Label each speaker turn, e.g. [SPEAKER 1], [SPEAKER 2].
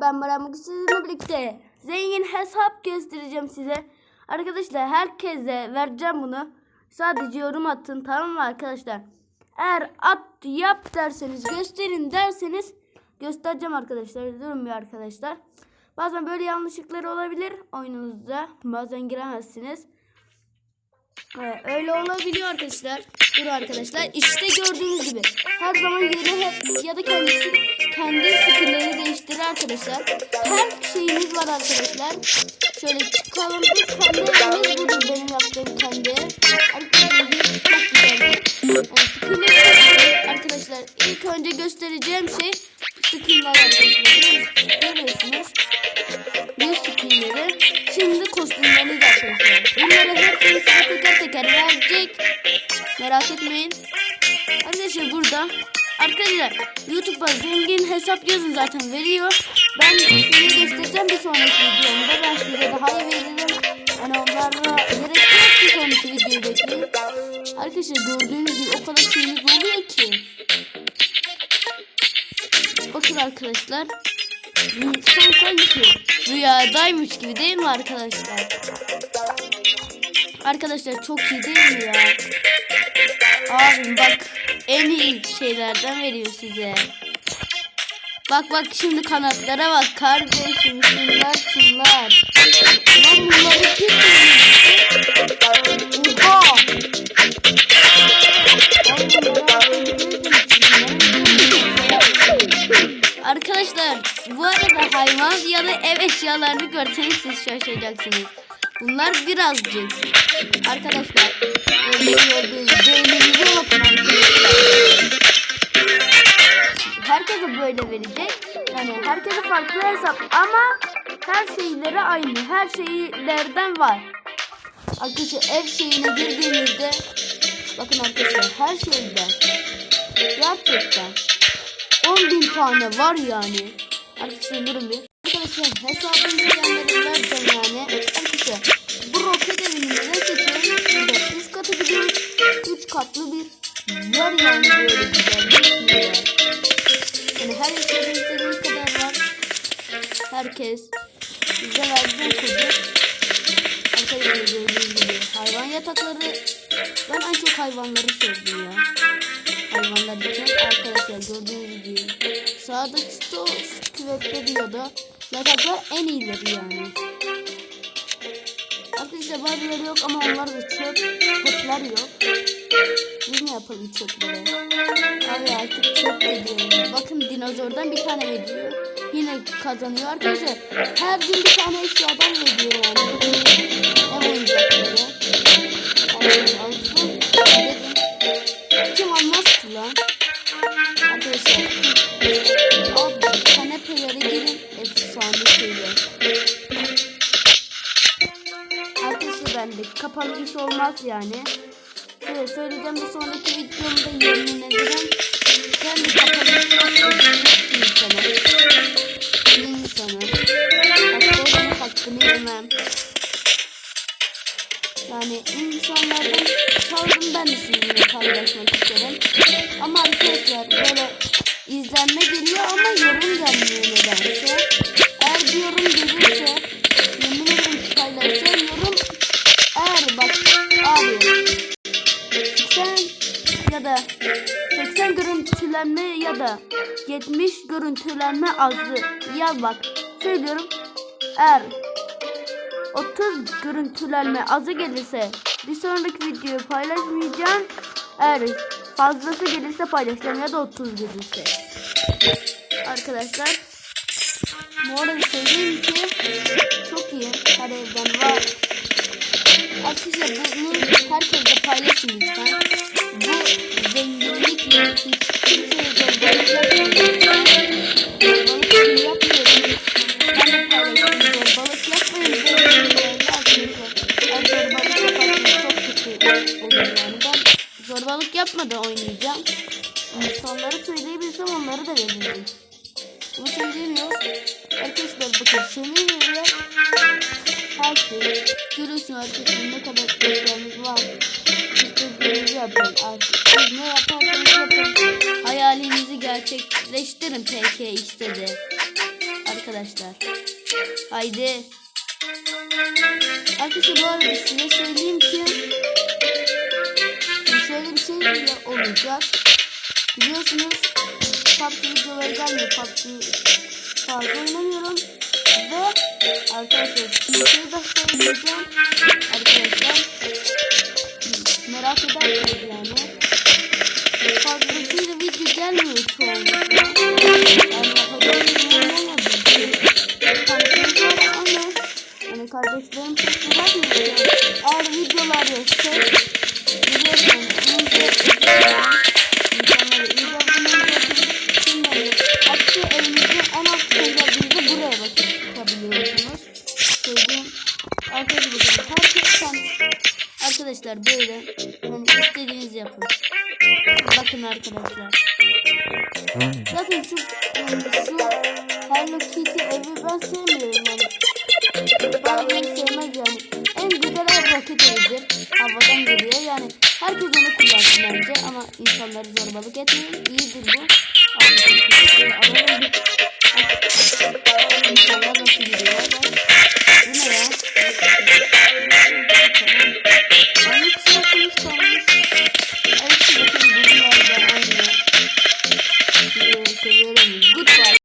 [SPEAKER 1] Ben Baran bugün sizinle birlikte zengin hesap göstereceğim size. Arkadaşlar herkese vereceğim bunu. Sadece yorum atın tamam mı arkadaşlar? Eğer at yap derseniz gösterin derseniz göstereceğim arkadaşlar. Durun bir arkadaşlar. Bazen böyle yanlışlıklar olabilir oyununuzda. Bazen giremezsiniz. Öyle olabiliyor arkadaşlar. Dur arkadaşlar. İşte gördüğünüz gibi her zaman yeri hep ya da kendisi kendi skill'lerini değiştirir arkadaşlar. Her şeyimiz var arkadaşlar. Şöyle çıkalım. Kendi evimiz budur benim yaptığım kendi. Şimdi kostümleri de arkadaşlar. Bunları hepsini size teker teker verecek. Merak etmeyin. Arkadaşlar burada. Arkadaşlar YouTube'a zengin hesap yazın zaten veriyor. Ben size göstereceğim bir sonraki videomda. Ben size daha iyi veririm. Yani onlarla gerek yok bir sonraki videoyu bekleyin. Arkadaşlar gördüğünüz gibi o kadar şeyimiz oluyor ki. Bakın arkadaşlar. İnsan sanki rüyadaymış gibi değil mi arkadaşlar? Arkadaşlar çok iyi değil mi ya? Abim bak en iyi şeylerden veriyor size. Bak bak şimdi kanatlara bak kardeşim şunlar şunlar. Lan bunları kim? Oha! Eşyalarını görseniz siz şaşıracaksınız. Bunlar birazcık. Arkadaşlar beyninize bakın arkadaşlar. Herkese böyle verecek. Yani herkese farklı hesap ama her şeyleri aynı. Her şeylerden var. Arkadaşlar ev şeyine girdiğinizde bakın arkadaşlar her şeyden gerçekten 10 bin tane var yani. Durun bir. Arkadaşlar isteyenlere vereceğim yani. Arkadaşlar bu roket evini seçelim. Burada üst kata gidiyoruz. 3 katlı bir yer yani böyle güzel bir yer. Yani her eşyada istediğiniz kadar var. Herkes bize verdiği kodu. Arkadaşlar gördüğünüz gibi hayvan yatakları. Ben en çok hayvanları sevdim ya hayvanlar için arkadaşlar gördüğünüz gibi sağdaki sto küvette diyor da yataklar en iyileri yani. Arkadaşlar bazıları yok ama onlar da çöp. Çöpler yok. Biz ne yapalım çöpleri? Abi artık çöp ediyorum. Bakın dinozordan bir tane veriyor. Yine kazanıyor arkadaşlar. Her gün bir tane eşyadan kapalı iş olmaz yani. Şöyle söyleyeceğim bir sonraki videomda ederim. Ben bir. Bir insanım. Hatta onun hakkını yemem. Yani insanlardan çaldım ben de sizinle paylaşmak isterim. Ama arkadaşlar böyle görüntülenme ya da 70 görüntülenme azı ya bak söylüyorum eğer 30 görüntülenme azı gelirse bir sonraki videoyu paylaşmayacağım. Eğer fazlası gelirse paylaşacağım ya da 30 gelirse. Arkadaşlar bu arada söyleyeyim ki çok iyi. Her evden var. Arkadaşlar bunu herkesle paylaşın lütfen. İnsanlara söyleyebilsem onları da verirdim. Bunu söyleyemiyoruz. Arkadaşlar bakın şunu veriyor. Her şey. Görüyorsun arkadaşlar ne kadar eşyamız var. İstediğinizi yapın artık. Siz ne yaparsanız yapın. Hayalinizi gerçekleştirin PK istedi. arkadaşlar. Haydi. Arkadaşlar bu arada size söyleyeyim ki şöyle bir şey de olacak. Biliyorsunuz PUBG videoları gelmiyor. PUBG fazla oynamıyorum. Ve arkadaşlar bir şey de söyleyeceğim. Arkadaşlar merak ederseniz yani. Fazlasıyla video gelmiyor çoğunlukla. Yani yapın. Bakın arkadaşlar. Zaten şu, şu Hello Kitty evi ben sevmiyorum yani. Bazıları sevmez yani. En güzel ev roket evidir. Havadan geliyor yani. Herkes onu kullansın bence ama insanları zorbalık etmeyin. İyidir bu. Alalım. İnsanlar nasıl gidiyor? Ben...